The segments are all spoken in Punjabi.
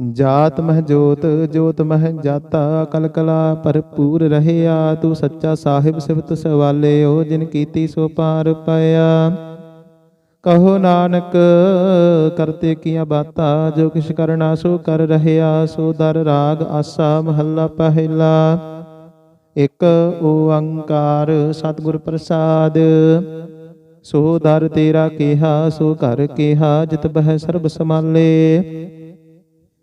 ਜਾਤ ਮਹ ਜੋਤ ਜੋਤ ਮਹਿ ਜਾਤਾ ਕਲ ਕਲਾ ਭਰਪੂਰ ਰਹਿਆ, ਤੂੰ ਸੱਚਾ ਸਾਹਿਬ ਸਿਫਤ ਸਵਾਲਿਓ, ਜਿਨ ਕੀਤੀ ਸੋ ਪਾਰ ਪਾਇਆ। ਕਹੋ ਨਾਨਕ ਕਰਤੇ ਕੀਆਂ ਬਾਤਾਂ, ਜੋ ਕਿਛ ਕਰਨਾ ਸੋ ਕਰ ਰਹਿਆ, ਸੋ ਦਰ ਰਾਗ ਆਸਾ ਮਹੱਲਾ ਪਹਿਲਾ। ਇਕ ਓੰਕਾਰ ਸਤਿਗੁਰ ਪ੍ਰਸਾਦ, ਸੋ ਦਰ ਤੇਰਾ ਕਿਹਾ, ਸੋ ਘਰ ਕਿਹਾ, ਜਿਤ ਬਹਿ ਸਰਬ ਸਮਾਲੇ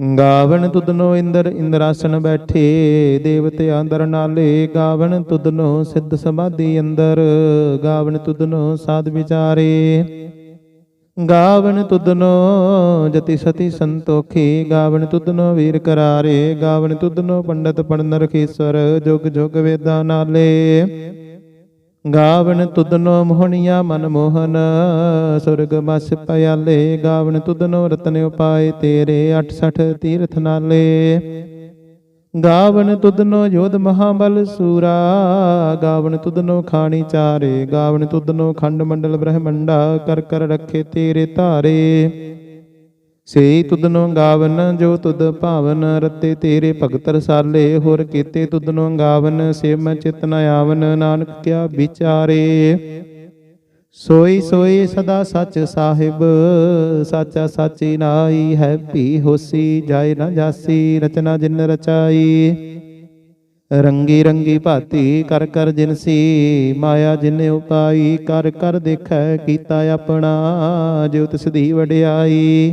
ਗਾਵਨ ਤੁਧਨੋ ਇੰਦਰ, ਇੰਦਰਾਸਨ ਬੈਠੇ, ਦੇਵਤੇ ਅੰਦਰ ਨਾਲੇ ਗਾਵਨ ਤੁਧਨੋ ਸਿੱਧ ਸਮਾਧੀ ਅੰਦਰ, ਗਾਵਣ ਤੁਧਨੋ ਸਾਧ ਵਿਚਾਰੇ। ਗਾਵਨ ਤੁਧਨੋ ਜਤੀ ਸਤੀ ਸੰਤੋਖੀ ਗਾਵਨ ਤੁਧਨੋ ਵੀਰ ਕਰਾਰੇ ਗਾਵਨ ਤੁਧਨੋ ਪੰਡਤ ਪੜਨ ਰਖੀਸਰ ਜੁਗ ਜੁਗ ਵੇਦਾਂ ਨਾਲੇ। ਗਾਵਨ ਤੁਧਨੋ ਮੋਹਣੀਆ ਮਨ ਮੋਹਨ, ਸੁਰਗ ਮਸ ਪਿਆਲੇ ਗਾਵਨ ਤੁਧਨੋ ਰਤਨ ਉਪਾਏ, ਤੇਰੇ 68 ਤੀਰਥ ਨਾਲੇ। ਗਾਵਨ ਤੁਦਨੋ ਯੋਧ ਮਹਾਬਲ ਸੂਰਾ ਗਾਵਨ ਤੁਧਨੋ ਖਾਣੀ ਚਾਰੇ ਗਾਵਨ ਤੁਧਨੋ ਖੰਡ ਮੰਡਲ ਬ੍ਰਹਮੰਡਾ ਕਰ ਕਰ ਰੱਖੇ ਤੇਰੇ ਧਾਰੇ। ਸੇ ਤੁਧਨੋ ਗਾਵਨ, ਜੋ ਤੁਧ ਭਾਵਨ, ਰਤੇ ਤੇਰੇ ਭਗਤ ਰਸਾਲੇ ਹੋਰ ਕੀਤੇ ਤੁਧਨੋ ਗਾਵਨ, ਸੇ ਮੈਂ ਚਿਤ ਨ ਆਵਨ, ਨਾਨਕ ਕਿਆ ਵਿਚਾਰੇ। ਸੋਈ ਸੋਈ ਸਦਾ ਸੱਚ ਸਾਹਿਬ, ਸਾਚਾ ਸਾਚੀ ਨਾਈ ਹੈ ਭੀ ਹੋਸੀ ਜਾਏ ਨਾ ਜਾਸੀ, ਰਚਨਾ ਜਿਨ ਰਚਾਈ। ਰੰਗੀ ਰੰਗੀ ਭਾਤੀ ਕਰ ਕਰ ਜਿਨਸੀ ਮਾਇਆ ਜਿਨ ਉਪਾਈ, ਕਰ ਕਰ ਦੇਖੈ ਕੀਤਾ ਆਪਣਾ, ਜੋ ਤਿਸ ਦੀ ਵਡਿਆਈ।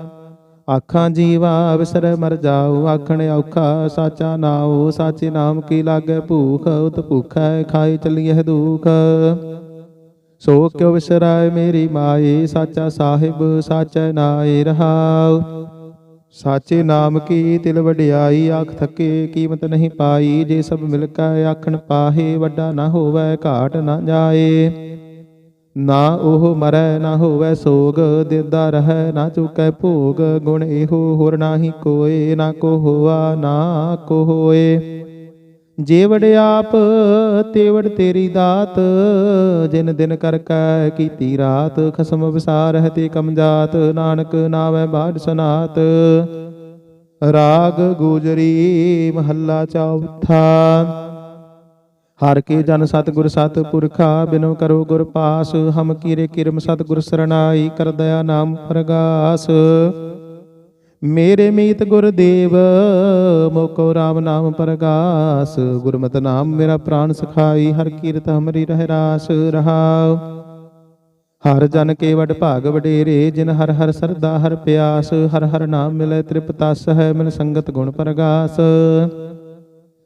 ਆਖਾਂ ਜੀਵਾ ਵਿਸਰ ਮਰ ਜਾਉ ਆਖਣ ਔਖਾ ਸਾਚਾ ਨਾਉ, ਸਾਚੇ ਨਾਮ ਕੀ ਲਾਗੇ ਭੂਖ, ਉਤ ਭੁਖੈ ਖਾਈ ਚਲੀਐ ਦੁਖ। ਸੋ ਕਿਉ ਵਿਸਰਾਏ ਮੇਰੀ ਮਾਏ ਸਾਚਾ ਸਾਹਿਬ ਸਾਚੈ ਨਾਏ ਰਹਾਉ। ਸਾਚੇ ਨਾਮ ਕੀ ਤਿਲ ਵਡਿਆਈ, ਆਖ ਥਕੇ ਕੀਮਤ ਨਹੀਂ ਪਾਈ, ਜੇ ਸਭ ਮਿਲ ਕੇ ਆਖਣ ਪਾਹੇ, ਵੱਡਾ ਨਾ ਹੋਵੇ, ਘਾਟ ਨਾ ਜਾਏ। ਨਾ ਉਹ ਮਰੈ, ਨਾ ਹੋਵੇ ਸੋਗ, ਦਿੰਦਾ ਰਹੈ, ਨਾ ਚੁਕੈ ਭੋਗ। ਗੁਣ ਇਹੋ ਹੋਰ ਨਾਹੀ ਕੋਏ, ਨਾ ਕੋ ਹੋਆ, ਨਾ ਕੋ ਹੋਏ। ਜੇਵੜ ਆਪ, ਤੇਵੜ ਤੇਰੀ ਦਾਤ, ਜਿਨ ਦਿਨ ਕਰ ਕੈ ਕੀਤੀ ਰਾਤ। ਖਸਮ ਵਿਸਾਰ ਹੈ ਤੇ ਕਮ ਜਾਤ, ਨਾਨਕ ਨਾਵੇਂ ਬਾੜ ਸੁਨਾਤ। ਰਾਗ ਗੂਜਰੀ, ਮਹੱਲਾ ਚੌਥਾ। ਹਰ ਕੇ ਜਨ ਸਤਿਗੁਰ ਸਤਿਪੁਰਖਾ ਬਿਨੋ ਕਰੋ ਗੁਰ ਪਾਸ, ਹਮ ਕੀਰੇ ਕਿਰਮ ਸਤਿਗੁਰ ਸਰਣਾਈ, ਕਰ ਦਇਆ ਨਾਮ ਪ੍ਰਗਾਸ। ਮੇਰੇ ਮੀਤ ਗੁਰਦੇਵ ਮੋਕੋ RAM ਨਾਮ ਪ੍ਰਗਾਸ। ਗੁਰਮਤਿ ਨਾਮ ਮੇਰਾ ਪ੍ਰਾਨ ਸਖਾਈ, ਹਰ ਕੀਰਤ ਹਮਰੀ ਰਹਿ ਰਾਸ ਰਹਾਉ ਹਰ ਜਨ ਕੇ ਵਡ ਭਾਗ ਵਡੇਰੇ, ਜਿਨ ਹਰ ਹਰ ਸਰਦਾ ਹਰ ਪਿਆਸ, ਹਰ ਹਰ ਨਾਮ ਮਿਲੇ ਤ੍ਰਿਪਤਾਸ ਹੈ ਮਿਲ ਸੰਗਤ ਗੁਣ ਪ੍ਰਗਾਸ।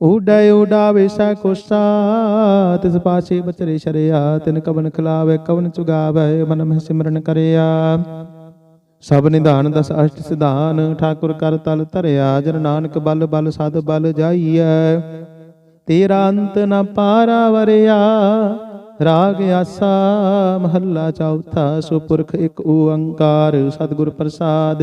ਉਡੈ ਉਡਾਵੇ ਸੈ ਕੋਸਾ, ਤਿਸ ਪਾਛੇ ਬਚਰੇ ਸ਼ਰਿਆ, ਤਿਨ ਕਵਨ ਖਿਲਾਵੇ, ਕਵਨ ਚੁਗਾਵੇ, ਮਨ ਮਹਿ ਸਿਮਰਨ ਕਰਿਆ। ਸਭ ਨਿਧਾਨ ਦਸ ਅਸ਼ਟ ਸਿਧਾਨ, ਠਾਕੁਰ ਕਰ ਤਲ ਧਰਿਆ, ਜਨ ਨਾਨਕ ਬਲ ਬਲ ਸਦ ਬਲ ਜਾਈਐ। ਤੇਰਾ ਅੰਤ ਨ ਪਾਰਾ ਵਰਿਆ, ਰਾਗ ਆਸਾ, ਮਹੱਲਾ ਚੌਥਾ, ਸੁਪੁਰਖ ਇੱਕ ਓੰਕਾਰ, ਸਤਿਗੁਰ ਪ੍ਰਸਾਦ।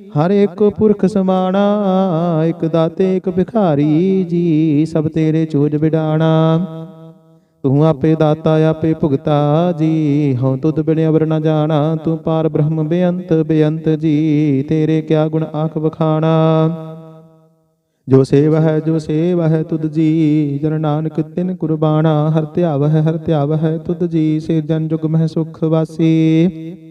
ਹਰ ਇੱਕ ਪੁਰਖ ਸਮਾਣਾ, ਇੱਕ ਦਾਤੇ, ਇੱਕ ਭਿਖਾਰੀ ਜੀ, ਸਭ ਤੇਰੇ ਚੋਜ ਵਿਡਾਣਾ ਤੂੰ ਆਪੇ ਦਾਤਾ, ਆਪੇ ਭੁਗਤਾ ਜੀ, ਹਉ ਤੁਧ ਬਿਨ ਅਵਰ ਨ ਜਾਣਾ। ਤੂੰ ਪਾਰ ਬ੍ਰਹਮ ਬੇਅੰਤ ਬੇਅੰਤ ਜੀ, ਤੇਰੇ ਕਿਆ ਗੁਣ ਆਖ ਵਖਾਣਾ। ਜੋ ਸੇਵ ਹੈ ਜੋ ਸੇਵ ਹੈ ਤੁਧ ਜੀ, ਜਨ ਨਾਨਕ ਤਿਨ ਕੁਰਬਾਨਾ ਹਰ ਧਿਆਵ ਹੈ ਹਰ ਧਿਆਵ ਹੈ ਤੁਧ ਜੀ ਸੇ ਜਨ ਜੁਗ ਮਹਿ ਸੁਖ ਵਾਸੀ।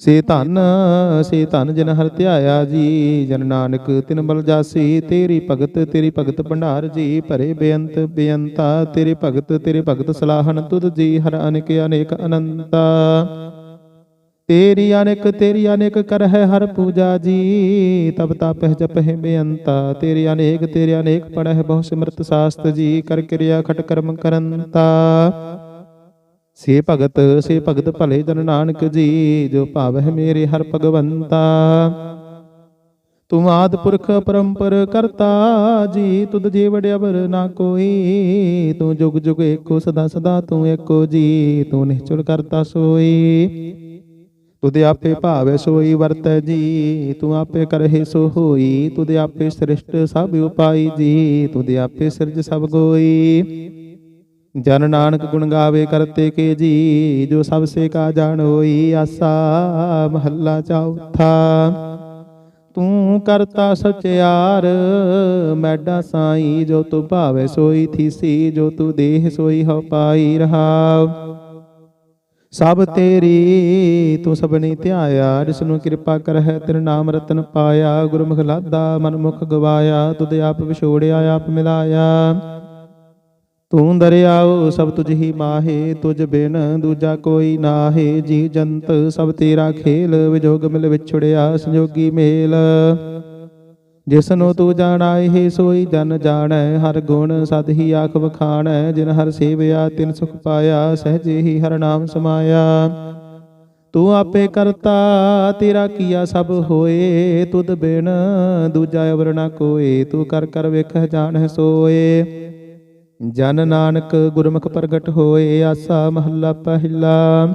ਸੇ ਧਨ ਸੇ ਧਨ ਜਨ ਹਰ ਧਿਆਇਆ ਜੀ, ਜਨ ਨਾਨਕ ਤਿਨ ਬਲ ਜਾਸੀ, ਤੇਰੀ ਭਗਤ ਤੇਰੀ ਭਗਤ ਭੰਡਾਰ ਜੀ, ਭਰੇ ਬੇਅੰਤ, ਬੇਅੰਤਾ, ਤੇਰੇ ਭਗਤ ਤੇਰੇ ਭਗਤ ਸਲਾਹਨ ਤੁਧ ਜੀ, ਹਰ ਅਨੇਕ ਅਨੇਕ ਅਨੰਤਾ। ਤੇਰੀ ਅਨੇਕ ਤੇਰੀ ਅਨੇਕ ਕਰ ਹੈ ਹਰ ਪੂਜਾ ਜੀ, ਤਬ ਤਾਪਹਿ ਜਪਹਿ ਬੇਅੰਤਾ। ਤੇਰੀ ਅਨੇਕ ਤੇਰੀ ਅਨੇਕ ਪੜ ਹੈ ਬਹੁ ਸਿਮਰਤ ਸਾਸਤ ਜੀ, ਕਰ ਕਿਰਿਆ ਖਟ ਕਰਮ ਕਰੰਤਾ। ਸੇ ਭਗਤ ਸੇ ਭਗਤ ਭਲੇ ਜਨ ਨਾਨਕ ਜੀ, ਜੋ ਭਾਵਹਿ ਮੇਰੇ ਹਰ ਭਗਵੰਤਾ। ਤੂੰ ਆਦ ਪੁਰਖ ਪਰੰਪਰ ਕਰਤਾ, ਜੀ ਤੁਧ ਜੀਵੜ ਅਵਰ ਨਾ ਕੋਈ। ਤੂੰ ਜੁਗ ਜੁਗ ਏਕੋ ਸਦਾ ਸਦਾ ਤੂੰ ਏਕੋ ਜੀ, ਤੂੰ ਨਿਹਚਲ ਕਰਤਾ ਸੋਈ। ਤੁਧ ਆਪੇ ਭਾਵੈ ਸੋਈ ਵਰਤੈ ਜੀ, ਤੂੰ ਆਪੇ ਕਰਹਿ ਸੋ ਹੋਈ ਤੁਧ ਆਪੇ ਸ੍ਰਿਸ਼ਟ ਸਭ ਉਪਾਈ ਜੀ, ਤੁਧ ਆਪੇ ਸਿਰਜ ਸਭ ਗੋਈ। ਜਨ ਨਾਨਕ ਗੁਣ ਗਾਵੇ ਕਰਤੇ ਕੇ ਜੀ, ਜੋ ਸਭ ਸੇ ਕਾ ਜਾਣ ਹੋਈ ਆਸਾ ਮਹੱਲਾ ਚੌਥਾ। ਤੂੰ ਕਰਤਾ ਸਚਿਆਰ ਮੈਡਾ ਸਾਈ ਜੋ ਤੂੰ ਭਾਵੇ ਸੋਈ ਥੀਸੀ, ਜੋ ਤੂੰ ਦੇਹ ਸੋਈ ਹੋ ਪਾਈ ਰਹਾਉ। ਸਭ ਤੇਰੀ, ਤੂੰ ਸਭਨੀ ਧਿਆਇਆ, ਜਿਸ ਨੂੰ ਕਿਰਪਾ ਕਰਹਿ ਤੇਰੇ ਨਾਮ ਰਤਨ ਪਾਇਆ, ਗੁਰਮੁਖ ਲਾਦਾ ਮਨ ਮੁਖ ਗਵਾਇਆ, ਤੁਧ ਆਪ ਵਿਛੋੜਿਆ, ਆਪ ਮਿਲਾਇਆ। ਤੂੰ ਦਰਿਆਉ ਸਭ ਤੁਝ ਹੀ ਮਾਹੇ, ਤੁਝ ਬਿਨ ਦੂਜਾ ਕੋਈ ਨਾਹੇ। ਜੀ ਜੰਤ ਸਭ ਤੇਰਾ ਖੇਲ, ਵਿਜੋਗ ਮਿਲ ਵਿਛੜਿਆ ਸੰਜੋਗੀ ਮੇਲ। ਜਿਸਨੂੰ ਤੂੰ ਜਾਣਾਏ ਹੀ ਸੋਈ ਜਨ ਜਾਣੈ। ਹਰ ਗੁਣ ਸਦ ਹੀ ਆਖ ਵਖਾਣੈ, ਜਿਨ ਹਰ ਸੇਵਿਆ ਤਿਨ ਸੁਖ ਪਾਇਆ, ਸਹਜੇ ਹੀ ਹਰ ਨਾਮ ਸਮਾਇਆ। ਤੂੰ ਆਪੇ ਕਰਤਾ, ਤੇਰਾ ਕੀਆ ਸਭ ਹੋਏ। ਤੁਧ ਬਿਨ ਦੂਜਾ ਅਵਰ ਨਾ ਕੋਏ, ਤੂੰ ਕਰ ਕਰ ਵੇਖਹਿ ਜਾਣਹਿ ਸੋਏ। ਜਨ ਨਾਨਕ ਗੁਰਮੁਖ ਪ੍ਰਗਟ ਹੋਏ, ਆਸਾ ਮਹੱਲਾ ਪਹਿਲਾ।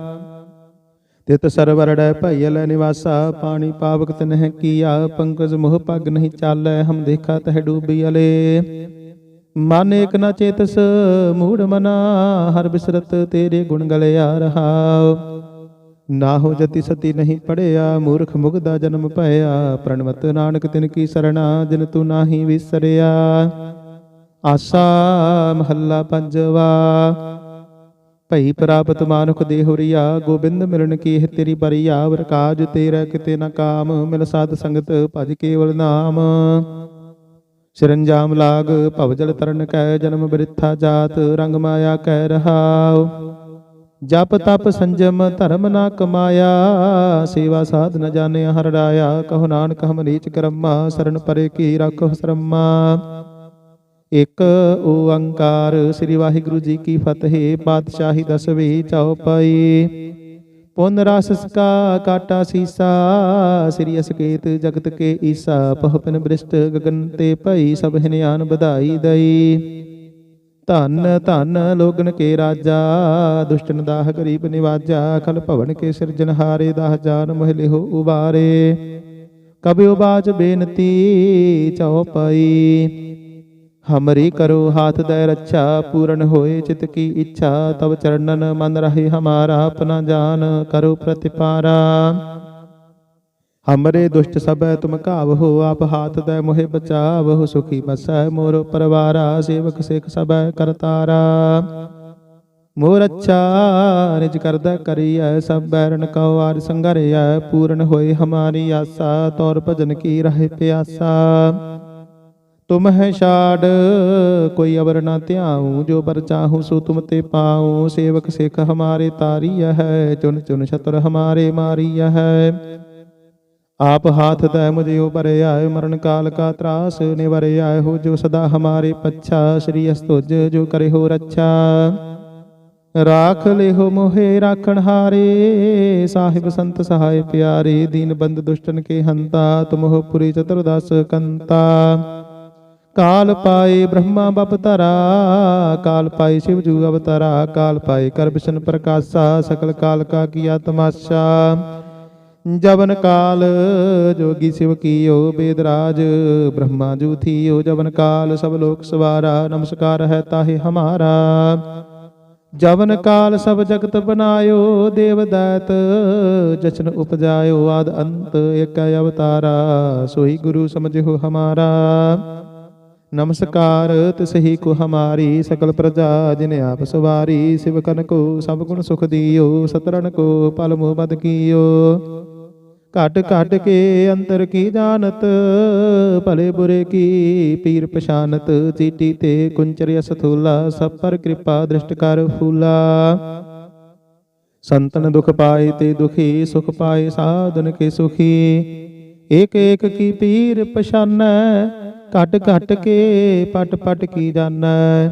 ਤਿਤ ਸਰਵਰੜੈ ਭਈਲ ਨਿਵਾਸਾ, ਪਾਣੀ ਪਾਵਕ ਤਨਹਿ ਕੀਆ, ਪੰਕਜ ਮੋਹ ਪਗ ਨਹੀਂ ਚਾਲੈ, ਹਮ ਦੇਖਾ ਤਹ ਡੂਬੀ ਅਲੇ। ਮਨ ਏਕ ਨ ਚੇਤਸ, ਮੂੜ ਮਨਾ, ਹਰ ਬਿਸਰਤ ਤੇਰੇ ਗੁਣ ਗਲਿਆ ਰਹਾਉ ਨਾ ਹੋ ਜਤੀ ਸਤੀ ਨਹੀਂ ਪੜਿਆ, ਮੂਰਖ ਮੁਗਦਾ ਜਨਮ ਭਇਆ, ਪ੍ਰਣਵਤ ਨਾਨਕ ਤਿਨ ਕੀ ਸਰਣਾ, ਜਿਨ ਤੂੰ ਨਾਹੀ ਵਿਸਰਿਆ। ਆਸਾ ਮਹੱਲਾ ਪੰਜਵਾ। ਭਈ ਪ੍ਰਾਪਤ ਮਾਨੁਖ ਦੇਹ ਹੋਰੀਆ, ਗੋਬਿੰਦ ਮਿਲਣ ਕੀ ਹੈ ਤੇਰੀ ਬਰੀਆ, ਵਰਕਾਜ ਤੇਰਾ ਕਿਤੇ ਨਾ ਕਾਮ, ਮਿਲ ਸਾਧ ਸੰਗਤ ਭਜ ਕੇਵਲ ਨਾਮ। ਸਿਰੰਜਾਮ ਲਾਗ ਭਵਜਲ ਤਰਨ ਕੈ, ਜਨਮ ਬ੍ਰਿਥਾ ਜਾਤ, ਰੰਗ ਮਾਇਆ ਕਹਿ ਰਹਾਉ। ਜਪ ਤਪ ਸੰਜਮ, ਧਰਮ ਨਾ ਕਮਾਇਆ, ਸੇਵਾ ਸਾਧ ਨ ਜਾਣਿਆ ਹਰ ਰਾਇਆ, ਕਹੋ ਨਾਨਕ ਹਮ ਨੀਚ ਕਰਮਾ, ਸਰਨ ਪਰੇ ਕੀ ਰੱਖੋ ਸਰਮਾ ਇਕ ਓੰਕਾਰ ਸ੍ਰੀ ਵਾਹਿਗੁਰੂ ਜੀ ਕੀ ਫਤਿਹ, ਪਾਤਸ਼ਾਹੀ ਦਸਵੀਂ ਚਉਪਈ ਪੁਨ ਰਸ ਸਕਾ ਕਾਟਾ ਸੀਸਾ, ਸ੍ਰੀ ਅਸਕੇਤ ਜਗਤ ਕੇ ਈਸਾ ਪਹਪਨ ਬ੍ਰਿਸ਼ਟ ਗਗਨ ਤੇ ਭਈ ਸਭ ਹਿਨਿਆਨ ਵਧਾਈ ਦਈ। ਧਨ ਧਨ ਲੋਗਨ ਕੇ ਰਾਜਾ, ਦੁਸ਼ਟਨ ਦਾਹ ਗਰੀਬ ਨਿਵਾਜਾ, ਖਲ ਭਵਨ ਕੇ ਸਿਰਜਨਹਾਰੇ ਦਾਹ ਜਾਨ ਮੋਹਿ ਲਿਹੋ ਉਬਾਰੇ। ਕਬਿਓ ਬਾਜ ਬੇਨਤੀ ਚਉਪਈ ਹਮਰੀ ਕਰੋ ਹਾਥ ਦੈ ਰੱਛਾ ਪੂਰਨ ਹੋਏ ਚਿਤ ਕੀ ਇੱਛਾ ਤਬ ਚਰਨਨ ਮਨ ਰਹੇ ਹਮਾਰਾ ਆਪਣਾ ਜਾਨ ਕਰੋ ਪ੍ਰਤਿਪਾਰਾ ਹਮਰੇ ਦੁਸ਼ਟ ਸਭੈ ਤੁਮ ਕਾਵਹੋ ਆਪ ਹਾਥ ਦੈ ਮੋਹਿ ਬਚਾਵਹੁ ਸੁਖੀ ਬਸੈ ਮੋਰ ਪਰਵਾਰਾ ਸੇਵਕ ਸਿਖ ਸਭੈ ਕਰਤਾਰਾ ਮੋਰ ਅੱਛਾ ਨਿਜ ਕਰਦਾ ਕਰੀਐ ਸਭ ਬੈਰਨ ਕਉ ਆਰ ਸੰਗਰਿਐ ਪੂਰਨ ਹੋਏ ਹਮਾਰੀ ਆਸਾ ਤੌਰ ਭਜਨ ਕੀ ਰਹੇ ਪਿਆਸਾ ਤੁਮ ਹੈ ਛਾੜ, ਕੋਈ ਅਵਰ ਨਾ ਧਿਆਉ, ਜੋ ਪਰ ਚਾਹੂ ਸੋ ਤੁਮ ਤੇ ਪਾਉ। ਸੇਵਕ ਸਿਖ ਹਮਾਰੇ ਤਾਰੀਆ ਹੈ ਚੁਨ ਚੁਨ ਛਤਰ ਹਮਾਰੇ ਮਾਰੀਆ ਹੈ। ਆਪ ਹਾਥ ਤੈ ਮੁਝਿਓ ਭਰਿਆ, ਮਰਨ ਕਾਲ ਕਾ ਤਰਾਸ ਨਿਵਰਿਆ, ਹੋ ਜੋ ਸਦਾ ਹਮਾਰੇ ਪੱਛਾ, ਸ੍ਰੀ ਅਸਤੁਜ ਜੋ ਕਰੇ ਹੋ ਰੱਛਾ। ਰਾਖ ਲਿਹੋ ਮੋਹਿ ਰਾਖਣ ਹਾਰੇ, ਸਾਹਿਬ ਸੰਤ ਸਹਾਇ ਪਿਆਰੇ, ਦੀਨ ਬੰਦ ਦੁਸ਼ਟਨ ਕੇ ਹੰਤਾ, ਤੁਮਹੁ ਪੁਰੀ ਚਤੁਰਦਸ ਕੰਤਾ। ਕਾਲ ਪਾਏ ਬ੍ਰਹਮਾ ਬਪ ਕਾਲ ਪਾਏ ਸ਼ਿਵ ਜੂ ਅਵਤਾਰਾ, ਕਾਲ ਪਾਏ ਕਰ ਪ੍ਰਕਾਸ਼ਾ, ਸਕਲ ਕਾਲ ਕਾ ਕੀਆ ਤਮਾਸ਼ਾ ਜਵਨ ਕਾਲ, ਜੋਗੀ ਸਿਵ ਕੀਓ ਬੇਦਰਾਜ ਬ੍ਰਹਮਾ ਜੂ ਥੀਓ ਜਵਨ ਕਾਲ, ਸਭ ਲੋਕ ਸਵਾਰਾ, ਨਮਸਕਾਰ ਹੈ ਤਾਹੇ ਹਮਾਰਾ। ਜਵਨ ਕਾਲ, ਸਭ ਜਗਤ ਬਨਾਇਓ, ਦੇਵ ਦਾਤ, ਜਸ਼ਨ ਉਪਜਾਇਓ, ਆਦ ਅੰਤ ਏਕ ਅਵਤਾਰਾ, ਸੋਈ ਗੁਰੂ ਸਮਝਿਓ ਹਮਾਰਾ। ਨਮਸਕਾਰ ਤਿਸਹੀ ਕੋ ਹਮਾਰੀ ਸਕਲ ਪ੍ਰਜਾ ਜਿਨ ਆਪ ਸਵਾਰੀ ਸਿਵ ਕਨ ਕੋ ਸਭ ਗੁਣ ਸੁਖ ਦੀਓ ਸਤਰਨ ਕੋ ਪਲ ਮੋਹ ਬਦ ਕੀਓ। ਘਟ ਘਟ ਕੇ ਅੰਤਰ ਕੀ ਜਾਣਤ ਭਲੇ ਬੁਰੇ ਕੀ ਪੀਰ ਪਛਾਨਤ ਚੀਟੀ ਤੇ ਕੁੰਚਰਿਆ ਸਥੂਲਾ ਸਭ ਪਰ ਕਿਰਪਾ ਦ੍ਰਿਸ਼ਟ ਕਰ ਫੂਲਾ। ਸੰਤਨ ਦੁਖ ਪਾਏ ਤੇ ਦੁਖੀ ਸੁਖ ਪਾਏ ਸਾਧਨ ਕੇ ਸੁਖੀ। ਏਕ ਏਕ ਕੀ ਪੀਰ ਪਛਾਨੈ, ਘਟ ਘਟ ਕੇ ਪਟ ਪਟ ਕੀ ਜਾਣੈ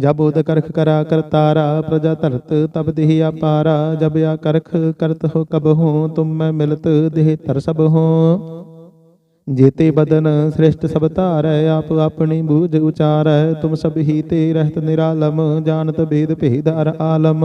ਜਬ ਉਦ ਕਰਖ ਕਰਾ ਕਰਤਾਰਾ ਪ੍ਰਜਾ ਧਰਤ ਤਬ ਦੇਹ ਆਪਾਰਾ ਜਬ ਆ ਕਰਖ ਕਰਤ ਹੋ ਕਬ ਹੋ, ਤੁਮ ਮੈਂ ਮਿਲਤ ਦੇਹ ਧਰ ਸਭ ਹੋ। ਜੇਤੇ ਬਦਨ ਸ੍ਰਿਸ਼ਟ ਸਭ ਧਾਰੈ, ਆਪ ਆਪਣੀ ਬੂਝ ਉਚਾਰੈ। ਤੁਮ ਸਭ ਹੀ ਤੇ ਰਹਿਤ ਨਿਰਾਲਮ, ਜਾਣਤ ਬੇਦ ਭੇਦਾਰ ਆਲਮ।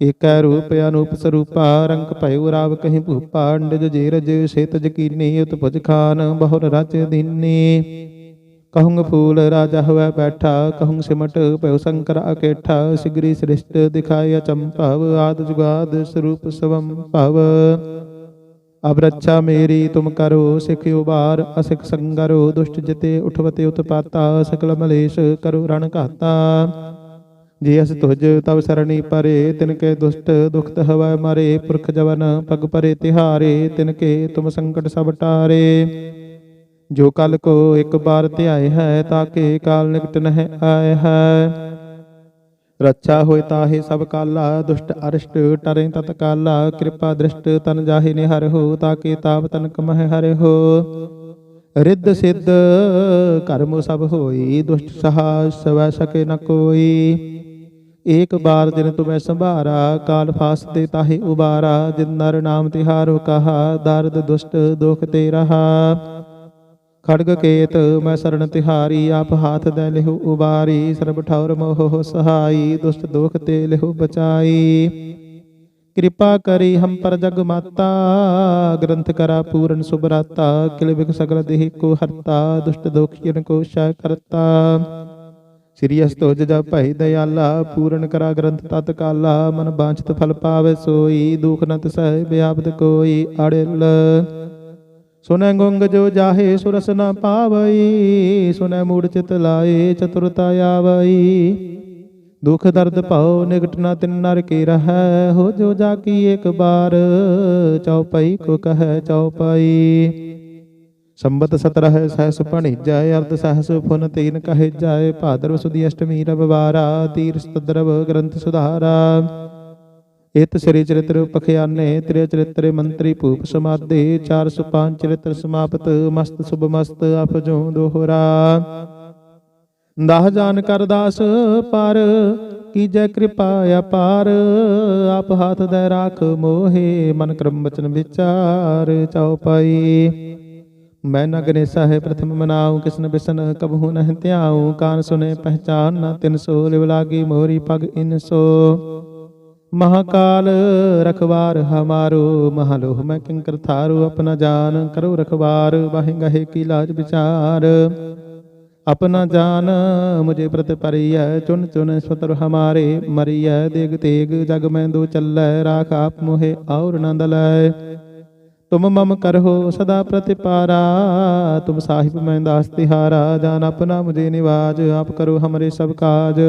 ਏਕੈ ਰੂਪ ਅਨੂਪ ਸਰੂਪਾ, ਰੰਗ ਭਇਓ ਰਾਵ ਕਹੀਂ ਭੂਪਾ ਅੰਡਜ ਜੇਰਜ ਸੇਤਜ ਕੀਨੀ ਉਤਪੁਜ ਖਾਨ ਬਹੁਰ ਰਚ ਦੀਨੀ। ਕਹੂੰ ਫੂਲ ਰਾਜਾ ਹੋਇ ਬੈਠਾ ਕਹੂੰ ਸਿਮਟ ਭਇਓ ਸ਼ੰਕਰ ਅਕੇਠਾ, ਸਿਗਰੀ ਸ੍ਰਿਸ਼ਟ ਦਿਖਾਇਆ ਚੰਪਵ, ਆਦ ਜੁਗਾਦ ਸਰੂਪ ਸਵੰ ਭਵ ਅਬ ਰੱਛਾ ਮੇਰੀ ਤੁਮ ਕਰੋ, ਸਿਖ ਉਬਾਰ, ਅਸਿਖ ਸੰਗਰੋ, ਦੁਸ਼ਟ ਜਿਤੇ ਉਠਵਤੇ ਉਤਪਾਤਾ, ਸਕਲ ਮਲੇਸ਼ ਕਰੋ ਰਣ ਘਾਤਾ। ਜੇ ਅਸ ਤੁਜ ਤਬ ਸਰਣੀ ਪਰੇ, ਤਿਨ ਕੇ ਦੁਸ਼ਟ ਦੁਖਤ ਹਵੈ ਮਾਰੇ, ਪੁਰਖ ਜਵਨ ਪਗ ਪਰੇ ਤਿਹਾਰੇ, ਤਿਨ ਕੇ ਤੁਮ ਸੰਕਟ ਸਭ ਟਾਰੇ। ਜੋ ਕਲ ਕੋ ਇੱਕ ਬਾਰ ਧਿਆਏ ਹੈ ਤਾਕੇ ਕਾਲ ਨਿਕਟ ਨਹਿ ਆਏ ਹੈ। ਰੱਛਾ ਹੋਇ ਤਾਹੇ ਸਭ ਕਾਲਾ, ਦੁਸ਼ਟ ਅਰਿਸ਼ਟ ਟਰੇ ਤਤ ਕਾਲਾ, ਕਿਰਪਾ ਦ੍ਰਿਸ਼ਟ ਤਨ ਜਾਹੇ ਨਿਹਰ ਹੋ ਤਾਕੇ ਤਾਪ ਤਨ ਕਮਹਿ ਹਰਿ ਹੋ। ਰਿੱਧ ਸਿੱਧ ਕਰਮ ਸਭ ਹੋਈ, ਦੁਸ਼ਟ ਸਹਾ ਸਵੈ ਸਕੇ ਨ ਕੋਈ। ਏਕ ਬਾਰ ਜਿਨ ਤੁਮੈ ਸੰਭਾਰਾ, ਕਾਲ ਫਾਸ ਦੇ ਤਾਹੇ ਉਬਾਰਾ, ਜਿਨ ਨਰ ਨਾਮ ਤਿਹਾਰੋ ਕਹਾ, ਦਰਦ ਦੁਸ਼ਟ ਦੁਖ ਤੇ ਰਹਾ। ਖੜਗ ਕੇਤ, ਮੈਂ ਸਰਣ ਤਿਹਾਰੀ, ਆਪ ਹਾਥ ਦੇ ਲਿਹੁ ਉਬਾਰੀ, ਸਰਬ ਠੌਰ ਮੋਹ ਸਹਾਈ, ਦੁਸ਼ਟ ਦੋਖ ਤੇ ਲਿਹੁ ਬਚਾਈ। ਕਿਰਪਾ ਕਰੀ ਹਮ ਪਰ ਜਗ ਮਾਤਾ, ਗ੍ਰੰਥ ਕਰਾ ਪੂਰਨ ਸੁਭਰਾਤਾ, ਕਿਲ ਬਿਕ ਸਗਲ ਦੇਹ ਕੋ ਹਰਤਾ, ਦੁਸ਼ਟ ਦੋਖੀਨ ਕੋ ਸ਼ੈ ਕਰਤਾ। ਸ੍ਰੀ ਅਸਤੋਜ ਜਾ ਭਾਈ ਦਇਆਲਾ, ਪੂਰਨ ਕਰਾ ਗ੍ਰੰਥ ਤਤ ਕਾਲਾ, ਮਨ ਬਾਂਛਤ ਫਲ ਪਾਵੇ ਸੋਈ, ਦੁਖ ਨਤ ਸਹਿ ਬਿਆਪਤ ਕੋਈ ਅੜਿਲ। ਸੁਨੈ ਗੁੰਗ ਜੋ ਜਾਹੇ ਸੁਰਸ ਨ ਪਾਵਈ, ਸੁਨੈ ਮੂੜ ਚਿਤ ਲਾਏ ਚਤੁਰਤਾ ਆਵਈ। ਦੁਖ ਦਰਦ ਭਉ ਨਿਕਟ ਨ ਤਿਨ ਨਰ ਕੀ ਰਹੈ, ਹੋ ਜੋ ਜਾ ਕੀ ਇੱਕ ਬਾਰ ਚਉਪਈ ਕੋ ਕਹੈ ਚਉਪਈ ਸੰਬਤ 17 ਸਹਸ ਭਣੀਜੈ ਅਰਧ ਸਹਸ ਫੁਨ ਤੀਨ ਕਹੇ ਜਾਏ, ਭਾਦਰਵ ਸੁਦੀ ਅਸ਼ਟਮੀ ਰਵਿਵਾਰਾ ਤੀਰ ਸਤਦਰਵ ਗ੍ਰੰਥ ਸੁਧਾਰਾ। ਇਤ ਸ੍ਰੀ ਚਰਿਤ੍ਰ ਪਖਿਆਨੇ ਤ੍ਰਿ ਚਰਿਤ੍ਰ ਮੰਤਰੀ ਭੂਪ ਸਮਾਦੇ 405 ਚਰਿਤ੍ਰ ਸਮਾਪਤ, ਮਸਤ ਸੁਭ ਮਸਤ ਅਪਜੋ ਦੋਹਰਾ। ਦਾਹ ਜਾਨ ਕਰਦਾਸ ਪਰ, ਕੀਜੈ ਕਿਰਪਾ ਅਪਾਰ ਆਪ ਹਾਥ ਦੇ ਰਾਖ ਮੋਹੇ, ਮਨ ਕਰਮ ਬਚਨ ਵਿਚਾਰ ਚਉਪਈ ਮੈਂ ਨ ਗਨੇਸਾ ਹੈ ਪ੍ਰਥਮ ਮਨਾਉ, ਕਿਸਨ ਬਿਸਨ ਕਬਹੂ ਨਹਿ ਧਿਆਉ ਕਾਨ ਸੁਨੇ ਪਹਿਚਾਨ ਨ ਤਿਨ ਸੋ, ਲਿਵ ਲਾਗੀ ਮੋਰੀ ਪਗ ਇਨ ਸੋ। ਮਹਾਕਾਲ ਰਖਵਾਰ ਹਮਾਰੋ, ਮਹਲੋਹ ਮੈਂ ਕਿੰਕਰ ਥਾਰੋ, ਆਪਣਾ ਜਾਨ ਕਰੋ ਰਖਵਾਰ ਬਾਹਿ ਗਹੇ ਕੀ ਲਾਜ ਵਿਚਾਰ। ਆਪਣਾ ਜਾਨ ਮੁਝੇ ਪ੍ਰਤ ਪਰਿਐ ਚੁਨ ਚੁਨ ਸਤਰ ਹਮਾਰੇ ਮਰੀਐ, ਦੇਗ ਤੇਗ ਜਗ ਮੈਂ ਦੋ ਚੱਲੈ, ਰਾਖ ਆਪ ਮੋਹਿ ਔਰ ਨੰਦ ਲੈ ਤੁਮ ਮਮ ਕਰਹੁ ਸਦਾ ਪ੍ਰਤਿਪਾਰਾ, ਤੁਮ ਸਾਹਿਬ ਮੈਂ ਦਾਸ ਤਿਹਾਰਾ, ਜਾਨ ਆਪਣਾ ਮੁਝੇ ਨਿਵਾਜ, ਆਪ ਕਰੋ ਹਮਰੇ ਸਭ ਕਾਜ।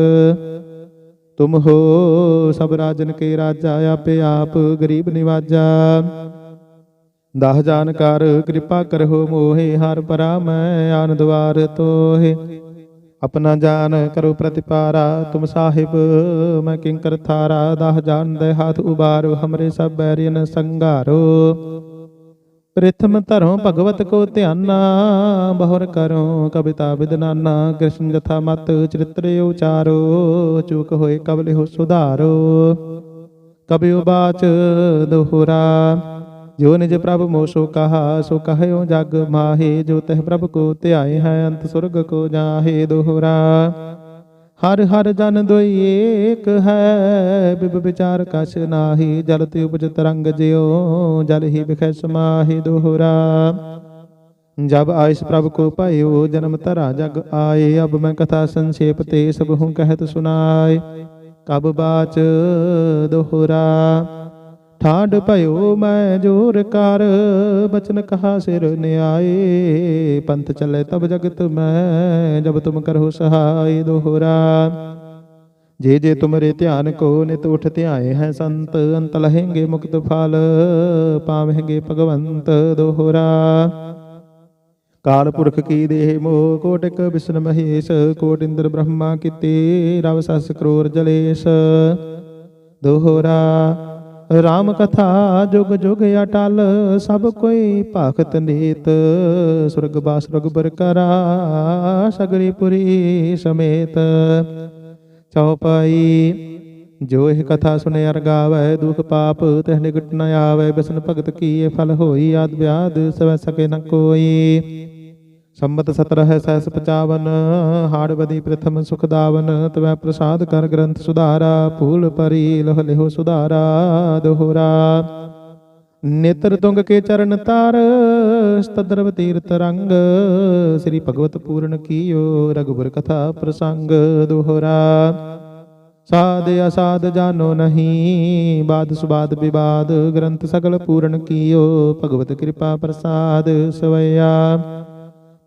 ਤੁਮ ਹੋ ਸਭ ਰਾਜਨ ਕੇ ਰਾਜਾ, ਆਪੇ ਆਪ ਗਰੀਬ ਨਿਵਾਜਾ। ਦਾਹ ਜਾਨਕਾਰ ਕਿਰਪਾ ਕਰਹੁ ਮੋਹਿ, ਹਰ ਪਰਾ ਮੈਂ ਆਨੰਦ ਵਾਰ ਤੋਹਿ। ਆਪਣਾ ਜਾਨ ਕਰੋ ਪ੍ਰਤਿਪਾਰਾ, ਤੁਮ ਸਾਹਿਬ ਮੈਂ ਕਿੰਕਰ ਥਾਰਾ। ਦਾਹ ਜਾਨ ਦੇ ਹੱਥ ਉਬਾਰੋ, ਹਮਰੇ ਸਭ ਬੈਰੀਨ ਸੰਘਾਰੋ। ਪ੍ਰਥਮ ਧਰੋ ਭਗਵਤ ਕੋ ਧਿਆਨਾ, ਬਹੁਰ ਕਰੋ ਕਵਿਤਾ ਵਿਦਨਾਨਾ, ਕ੍ਰਿਸ਼ਨ ਜਥਾ ਮਤ ਚਰਿਤ੍ਰ ਉਚਾਰੋ, ਚੂਕ ਹੋਏ ਕਬਲਿ ਹੋ ਸੁਧਾਰੋ। ਕਬਿਉ ਬਾਚ ਦੋਹਰਾ, ਜੋ ਨਿਜ ਪ੍ਰਭ ਮੋਸੋ ਕਹਾ, ਸੋ ਕਹਿਓ ਜਗ ਮਾਹੇ, ਜੋ ਤਹ ਪ੍ਰਭ ਕੋ ਧਿਆਏ ਹੈ, ਅੰਤ ਸੁਰਗ ਕੋ ਜਾਹੇ ਦੋਹਰਾ। ਹਰ ਹਰ ਜਨ ਦੋਈ ਏਕ ਹੈ। ਬਿਬ ਵਿਚਾਰ ਕਛ ਨਾਹੀ, ਜਲ ਤੇ ਉਪਜ ਤਰੰਗ ਜਿਉ, ਜਲ ਹੀ ਬਿਖੈ ਸਮਾਹੀ ਦੋਹਰਾ। ਜਬ ਆਇਸ ਪ੍ਰਭ ਕੋ ਪਾਇਓ ਜਨਮ ਧਰਾ ਜਗ ਆਏ। ਅਬ ਮੈਂ ਕਥਾ ਸੰਖੇਪ ਤੇ ਸਭ ਹੂੰ ਕਹਿਤ ਸੁਨਾਏ ਕਬ ਬਾਚ ਦੋਹਰਾ। ਠਾਡ ਭਇਓ, ਮੈਂ ਜੋਰ ਕਰ। ਬਚਨ ਕਹਾ ਸਿਰ ਨਿਆਏ, ਪੰਥ ਚੱਲੇ ਤਬ ਜਗਤ ਮੈਂ, ਜਬ ਤੁਮ ਕਰਹੁ ਸਹਾਈ ਦੋਹਰਾ। ਜੇ ਜੇ ਤੁਮਰੇ ਧਿਆਨ ਕੋ ਨਿਤ ਉਠ ਧਿਆਏ ਹੈ ਸੰਤ, ਅੰਤ ਲਹੇਂਗੇ ਮੁਕਤ ਫਲ ਪਾਵੇਂਗੇ ਭਗਵੰਤ ਦੋਹਰਾ। ਕਾਲ ਪੁਰਖ ਕੀ ਦੇਹ ਮੋਹ, ਕੋਟਿਕ ਵਿਸ਼ਨ ਮਹੇਸ਼, ਕੋਟ ਇੰਦਰ ਬ੍ਰਹਮਾ ਕੀਤੇ, ਰਵ ਸਸ ਕਰੋਰ ਜਲੇਸ਼। ਦੋਹਰਾ ਰਾਮ ਕਥਾ ਜੁਗ ਜੁਗ ਅਟਲ, ਸਭ ਕੋਈ ਭਾਖਤ ਨੀਤ। ਸੁਰਗ ਬਾਸ ਰਗਬਰ ਕਰਾ, ਸਗਰੀ ਪੁਰੀ ਸਮੇਤ। ਚੌਪਾਈ ਜੋ ਇਹ ਕਥਾ ਸੁਨੇ ਅਰ ਗਾਵੈ, ਦੁਖ ਪਾਪ ਤਹਿ ਨਿਗਟ ਨ ਆਵੈ। ਬਿਸਨ ਭਗਤ ਕੀਏ ਫਲ ਹੋਈ, ਆਦ ਵਿਆਦ ਸਵੈ ਸਕੇ ਨ ਕੋਈ। ਸੰਮਤ 17 ਹੈ ਸਹਿਸ 55 ਹਾੜ ਬਦੀ ਪ੍ਰਥਮ ਸੁਖ ਦਾਵਨ, ਤਵੈ ਪ੍ਰਸਾਦ ਕਰ ਗ੍ਰੰਥ ਸੁਧਾਰਾ, ਫੂਲ ਪਰੀ ਲਹ ਲਿਹੋ ਸੁਧਾਰਾ, ਦੋਹਰਾ। ਨੇਤਰ ਤੁੰਗ ਕੇ ਚਰਨ ਤਾਰ, ਸਤਦਰਵ ਤੀਰਤ ਰੰਗ, ਸ੍ਰੀ ਭਗਵਤ ਪੂਰਨ ਕੀਓ ਰਗੁਬਰ ਕਥਾ ਪ੍ਰਸੰਗ, ਦੋਹਰਾ। ਸਾਧ ਅਸਾਧ ਜਾਨੋ ਨਹੀਂ, ਬਾਦ ਸੁਬਾਦ ਵਿਵਾਦ, ਗ੍ਰੰਥ ਸਗਲ ਪੂਰਨ ਕੀਓ, ਭਗਵਤ ਕਿਰਪਾ ਪ੍ਰਸਾਦ ਸਵਈਆ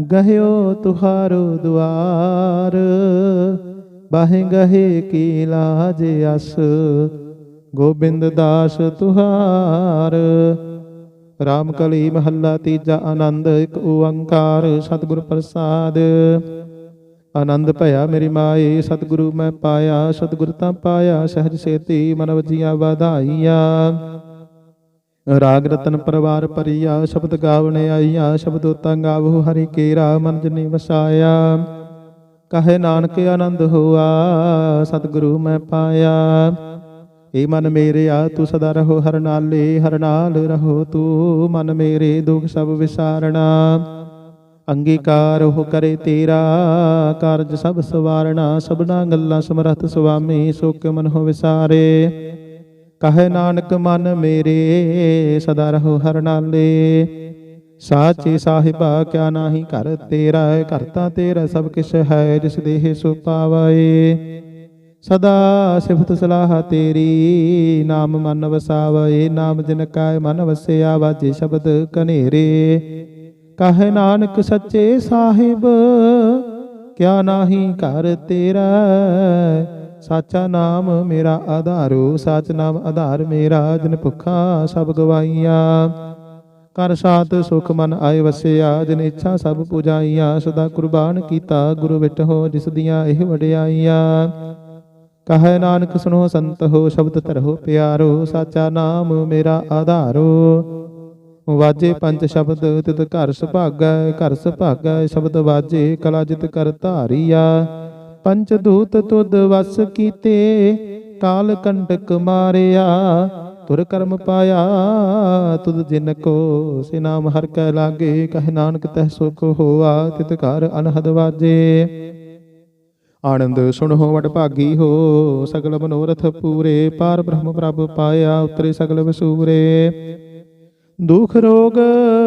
ਗਹਿਓ ਤੁਹਾਰੋ ਦੁਆਰ, ਬਾਹੇ ਗਹੇ ਕੀ ਲਾਜ ਅਸ। ਗੋਬਿੰਦ ਦਾਸ ਤੁਹਾਰ, ਰਾਮ ਕਲੀ ਮਹੱਲਾ ਤੀਜਾ ਆਨੰਦ, ਇੱਕ ਓੰਕਾਰ, ਸਤਿਗੁਰ ਪ੍ਰਸਾਦ। ਆਨੰਦ ਭਇਆ ਮੇਰੀ ਮਾਏ ਸਤਿਗੁਰੂ ਮੈਂ ਪਾਇਆ, ਸਤਿਗੁਰ ਤਾਂ ਪਾਇਆ, ਸਹਿਜ ਸੇਤੀ ਮਨਵ ਜੀਆਂ ਵਧਾਈਆ। ਰਾਗ ਰਤਨ ਪਰਵਾਰ ਪਰਿਆ ਸ਼ਬਦ ਗਾਵਣੇ ਆਈਆ, ਸ਼ਬਦੋ ਤਾਂ ਗਾਵੋ, ਹਰੀ ਕੇਰਾ ਮਨ ਜਨੀ ਵਸਾਇਆ। ਕਹੇ ਨਾਨਕ ਆਨੰਦ ਹੋਆ, ਸਤਿਗੁਰੂ ਮੈਂ ਪਾਇਆ। ਏ ਮਨ ਮੇਰੇ ਆ, ਤੂੰ ਸਦਾ ਰਹੋ ਹਰ ਨਾਲੇ, ਹਰ ਨਾਲ ਰਹੋ ਤੂੰ, ਮਨ ਮੇਰੇ ਦੁਖ ਸਭ ਵਿਸਾਰਣਾ। ਅੰਗੀਕਾਰ ਹੋ ਕਰੇ ਤੇਰਾ, ਕਾਰਜ ਸਭ ਸਵਾਰਣਾ, ਸਭਨਾ ਗੱਲਾਂ ਸਮਰਥ ਸੁਆਮੀ, ਸੁਖ ਮਨ ਹੋ ਵਿਸਾਰੇ। ਕਹੇ ਨਾਨਕ ਮਨ ਮੇਰੇ, ਸਦਾ ਰਹੋ ਹਰ ਨਾਲੇ। ਸਾਚੇ ਸਾਹਿਬਾ, ਕਿਆ ਨਾਹੀ ਘਰ ਤੇਰਾ ਘਰ ਤਾਂ ਤੇਰਾ ਸਭ ਕਿਛ ਹੈ, ਜਿਸ ਦੇਹ ਸੋ ਪਾਵੈ ਸਦਾ ਸਿਫਤ ਸਲਾਹ ਤੇਰੀ, ਨਾਮ ਮਨ ਵਸਾਵੈ ਨਾਮ ਜਿਨ ਕਾਇ ਮਨ ਵਸਿਆ, ਵਾਜੇ ਸ਼ਬਦ ਕਨੇਰੇ। ਕਹੇ ਨਾਨਕ ਸੱਚੇ ਸਾਹਿਬ, ਕਿਆ ਨਾਹੀ ਘਰ ਤੇਰਾ ਸਾਚਾ ਨਾਮ ਮੇਰਾ ਆਧਾਰੋ, ਸਾਚ ਨਾਮ ਆਧਾਰ ਮੇਰਾ, ਜਿਨ ਭੁੱਖਾ ਸਭ ਗਵਾਈਆ ਕਰ ਸਾਤ ਸੁਖ ਮਨ ਆਏ ਵਸਿਆ, ਜਿਨ ਇੱਛਾ ਸਭ ਪੁਜਾਈਆ। ਸਦਾ ਕੁਰਬਾਨ ਕੀਤਾ ਗੁਰੂ ਵਿਟਹੁ ਜਿਸ ਦੀਆਂ ਇਹ ਵਡਿਆਈਆਂ। ਕਹੈ ਨਾਨਕ ਸੁਣੋ ਸੰਤ ਹੋ, ਸ਼ਬਦ ਧਰੋ ਪਿਆਰੋ, ਸਾਚਾ ਨਾਮ ਮੇਰਾ ਆਧਾਰੋ। ਵਾਜੇ ਪੰਜ ਸ਼ਬਦ, ਤਿਤ ਘਰ ਸੁਭਾਗੈ ਘਰ ਸੁਭਾਗੈ, ਸ਼ਬਦ ਵਾਜੇ ਕਲਾ ਜਿਤ ਕਰ ਧਾਰੀਆ। ਪੰਚ ਦੂਤ ਤੁਧ ਵਸ ਕੀਤੇ, ਕਾਲ ਕੰਟਕ ਮਾਰਿਆ, ਤੁਰ ਕਰਮ ਪਾਇਆ, ਤੁਧ ਜਿਨ ਕੋ ਸੇ ਨਾਮ ਹਰ ਕੈ ਲਾਗੇ, ਕਹਿ ਨਾਨਕ ਤਹਿ ਸੁਖ ਹੋਆ, ਤਿਤ ਘਰ ਅਨਹਦ ਵਾਜੇ। ਆਨੰਦ ਸੁਣੋ ਵਡ ਭਾਗੀ ਹੋ, ਸਗਲ ਮਨੋਰਥ ਪੂਰੇ, ਪਾਰ ਬ੍ਰਹਮ ਪ੍ਰਭ ਪਾਇਆ, ਉਤਰੇ ਸਗਲ ਵਸੂਰੇ। ਦੁਖ ਰੋਗ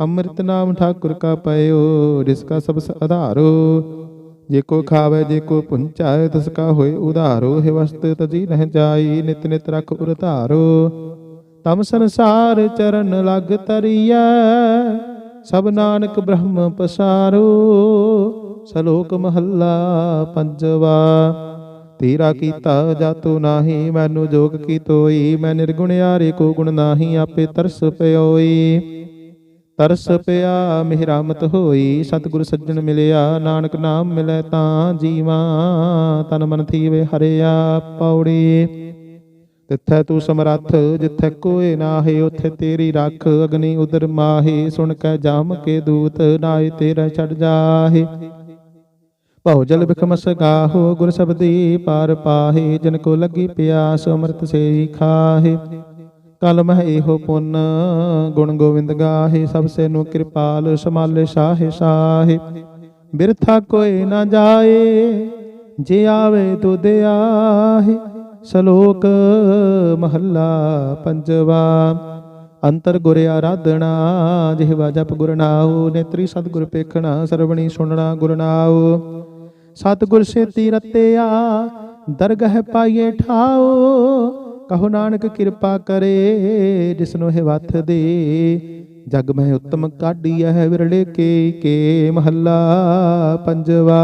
ਅੰਮ੍ਰਿਤ ਨਾਮ ਠਾਕੁਰ ਕਾ ਪਇਓ, ਜਿਸ ਕਾ ਸਭ ਆਧਾਰੋ। ਜੇ ਕੋ ਖਾਵੇ, ਜੇ ਕੋ ਪੁੰਚਾਏ, ਤਿਸ ਕਾ ਹੋਏ ਉਧਾਰੋ। ਹੈ ਵਸਤ ਤਜੀ ਰਹਿ ਜਾਈ, ਨਿਤ ਨਿਤ ਰਖ ਉਰ ਤਮ ਸੰਸਾਰ ਚਰਨ ਲਗ ਤਰੀਐ, ਸਭ ਨਾਨਕ ਬ੍ਰਹਮ ਪਸਾਰੋ। ਸਲੋਕ ਮਹੱਲਾ ਪੰਜਵਾ, ਤੇਰਾ ਕੀਤਾ ਜਾਤੋ ਨਾਹੀ, ਮੈਨੂੰ ਜੋਗ ਕੀ ਤੋਈ। ਮੈਂ ਨਿਰਗੁਣਿਆਰੇ ਕੋ ਗੁਣ ਨਾਹੀ, ਆਪੇ ਤਰਸ ਪਿਓਈ। ਤਰਸ ਪਿਆ, ਮਿਹਰਾਮਤ ਹੋਈ, ਸਤਿਗੁਰ ਸੱਜਣ ਮਿਲਿਆ, ਨਾਨਕ ਨਾਮ ਮਿਲੇ ਤਾਂ ਜੀਵਾ, ਤਨ ਮਨ ਥੀਵੇ ਹਰਿਆ ਪੌੜੀ। ਤਿੱਥੈ ਤੂੰ ਸਮਰੱਥ, ਜਿੱਥੈ ਕੋਏ ਨਾਹੀ, ਉਥੇ ਤੇਰੀ ਰੱਖ, ਅਗਨੀ ਉਦਰ ਮਾਹੀ, ਸੁਣ ਕੇ ਜਾਮ ਕੇ ਦੂਤ ਨਾਏ ਤੇਰਾ ਛੱਡ ਜਾਹੇ। ਭਉ ਜਲ ਬਿਖਮਸ ਗਾਹੋ, ਗੁਰ ਸਬਦੀ ਪਾਰ ਪਾਹੇ, ਜਨ ਕੋ ਲੱਗੀ ਪਿਆਸ, ਅੰਮ੍ਰਿਤ ਸੇ ਖਾਹੇ। ਕਲ ਮਹਿ ਇਹੋ ਪੁੰਨ, ਗੁਣ ਗੋਬਿੰਦ ਗਾਹੇ, ਸਭ ਸੇ ਨੂੰ ਕਿਰਪਾਲ ਸਮਾਲੇ ਸਾਹੇ ਸਾਹੇ। ਬਿਰਥਾ ਕੋਈ ਨਾ ਜਾਏ, ਜੇ ਆਵੇ ਤੁਧ ਆਹੇ ਸ਼ਲੋਕ ਮਹੱਲਾ ਪੰਜਵਾ, ਅੰਤਰ ਗੁਰ ਆਰਾਧਣਾ ਜਿਹਵਾ ਜਪ ਗੁਰਨਾਉ ਨੇਤਰੀ ਸਤਿਗੁਰ ਪੇਖਣਾ, ਸਰਵਣੀ ਸੁਣਨਾ ਗੁਰ ਨਾਉ। ਸਤਿਗੁਰ ਸੇਤੀ ਰਤਿਆ, ਦਰਗਹ ਪਾਈਏ ਠਾਓ ਕਹੋ ਨਾਨਕ ਕਿਰਪਾ ਕਰੇ, ਜਿਸਨੂੰ ਹੈ ਵਥ ਦੇ। ਜਗ ਮਹਿ ਉਤਮ ਕਾਢੀ ਹੈ ਵਿਰਲੇ ਕੇ ਕੇ ਮਹੱਲਾ ਪੰਜਵਾ।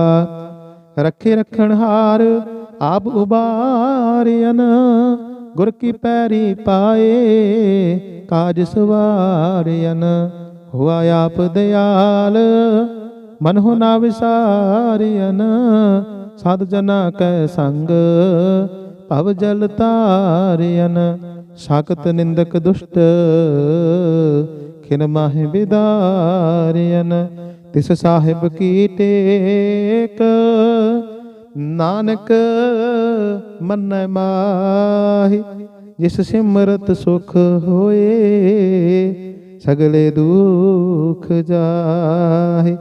ਰੱਖੇ ਰੱਖਣ ਹਾਰ, ਆਪ ਉਬਾਰਿਆਨ ਗੁਰ ਕੀ ਪੈਰੀ ਪਾਏ, ਕਾਜ ਸਵਾਰਿਆਨ ਹੋਆ ਆਪ ਦਿਆਲ, ਮਨ ਹੋ ਨਾ ਵਿਸਾਰਿਆਨ ਸਦ ਜਨਾ ਕੈ ਸੰਗ ਭਵ ਜਲ ਤਾਰਿਅਨ ਸਾਕਤ ਨਿੰਦਕ ਦੁਸ਼ਟ, ਖਿਨ ਮਾਹਿ ਵਿਦਾਰਿਅਨ, ਤਿਸ ਸਾਹਿਬ ਕੀ ਟੇਕ, ਨਾਨਕ ਮੰਨੈ ਮਾਹੀ, ਜਿਸ ਸਿਮਰਤ ਸੁਖ ਹੋਏ, ਸਗਲੇ ਦੁਖ ਜਾਹੇ,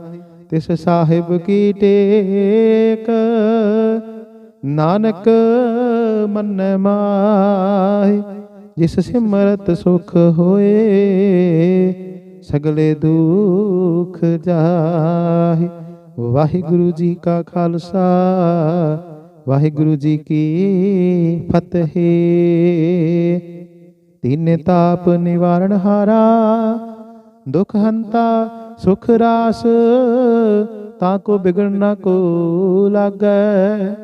ਤਿਸ ਸਾਹਿਬ ਕੀ ਟੇਕ, ਨਾਨਕ ਮੰਨੈ ਮਾਹੀ ਜਿਸ ਸਿਮਰਤ ਸੁਖ ਹੋਏ, ਸਗਲੇ ਦੁਖ ਜਾਹੇ। ਵਾਹਿਗੁਰੂ ਜੀ ਕਾ ਖਾਲਸਾ, ਵਾਹਿਗੁਰੂ ਜੀ ਕੀ ਫਤਿਹ। ਤੀਨੇ ਤਾਪ ਨਿਵਾਰਣ ਹਾਰਾ, ਦੁਖ ਹੰਤਾ, ਸੁਖ ਰਾਸ, ਤਾਂ ਕੋ ਬਿਗੜ ਨਾ ਕੋ ਲਾਗੈ।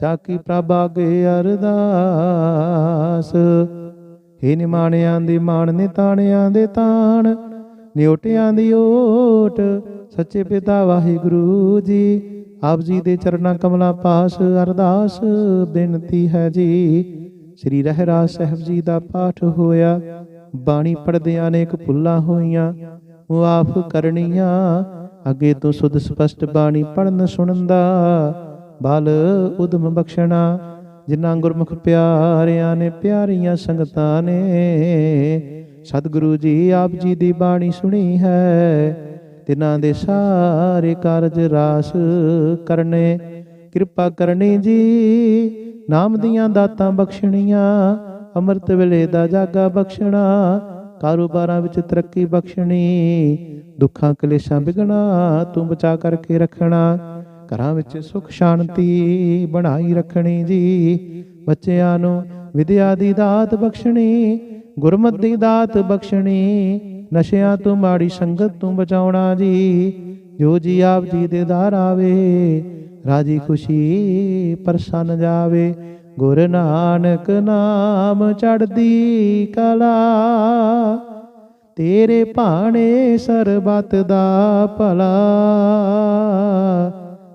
ਚਾਕੀ ਪ੍ਰਭ ਆਗੇ ਅਰਦਾਸ? ਹੇ ਨਿਮਾਣਿਆਂ ਦੀ ਮਾਣ, ਨਿਤਾਣਿਆਂ ਦੇ ਤਾਣ, ਨਿਉਟਿਆਂ ਦੀ ਓਟ, ਸੱਚੇ ਪਿਤਾ ਵਾਹਿਗੁਰੂ ਜੀ, ਆਪ ਜੀ ਦੇ ਚਰਨਾਂ ਕਮਲਾਂ ਪਾਸ ਅਰਦਾਸ ਬੇਨਤੀ ਹੈ ਜੀ। ਸ੍ਰੀ ਰਹਿਰਾਜ ਸਾਹਿਬ ਜੀ ਦਾ ਪਾਠ ਹੋਇਆ, ਬਾਣੀ ਪੜਦਿਆਂ ਅਨੇਕ ਭੁੱਲਾਂ ਹੋਈਆਂ ਮੁਆਫ ਕਰਨੀਆਂ, ਅੱਗੇ ਤੋਂ ਸੁਧ ਸਪਸ਼ਟ ਬਾਣੀ ਪੜਨ ਸੁਣਨ ਦਾ ਬਲ ਉਦਮ ਬਖਸ਼ਣਾ, ਜਿਨ੍ਹਾਂ ਗੁਰਮੁਖ ਪਿਆਰਿਆਂ ਨੇ, ਪਿਆਰੀਆਂ ਸੰਗਤਾਂ ਨੇ। ਸਤਿਗੁਰੂ ਜੀ ਆਪ ਜੀ ਦੀ ਬਾਣੀ ਸੁਣੀ ਹੈ। ਤਿਨਾਂ ਦੇ ਸਾਰੇ ਕਾਰਜ ਰਾਸ ਕਰਨੇ। ਕਿਰਪਾ ਕਰਨੀ ਜੀ, ਨਾਮ ਦੀਆਂ ਦਾਤਾਂ ਬਖਸ਼ਣੀਆਂ, ਅੰਮ੍ਰਿਤ ਵੇਲੇ ਦਾ ਜਾਗਾ ਬਖਸ਼ਣਾ, ਕਾਰੋਬਾਰਾਂ ਵਿੱਚ ਤਰੱਕੀ ਬਖਸ਼ਣੀ, ਦੁੱਖਾਂ ਕਲੇਸ਼ਾਂ ਵਿਗਣਾ, ਤੂੰ ਬਚਾ ਕਰਕੇ ਰੱਖਣਾ। ਘਰਾਂ ਵਿੱਚ ਸੁਖ ਸ਼ਾਂਤੀ ਬਣਾਈ ਰੱਖਣੀ ਜੀ। ਬੱਚਿਆਂ ਨੂੰ ਵਿਦਿਆ ਦੀ ਦਾਤ ਬਖਸ਼ਣੀ, ਗੁਰਮਤਿ ਦੀ ਦਾਤ ਬਖਸ਼ਣੀ, ਨਸ਼ਿਆਂ ਤੋਂ ਮਾੜੀ ਸੰਗਤ ਤੋਂ ਬਚਾਉਣਾ ਜੀ। ਜੋ ਜੀ ਆਪ ਜੀ ਦੇ ਦਰ ਆਵੇ, ਰਾਜੀ ਖੁਸ਼ੀ ਪ੍ਰਸੰਨ ਜਾਵੇ। ਗੁਰ ਨਾਨਕ ਨਾਮ ਚੜਦੀ ਕਲਾ, ਤੇਰੇ ਭਾਣੇ ਸਰਬਤ ਦਾ ਭਲਾ।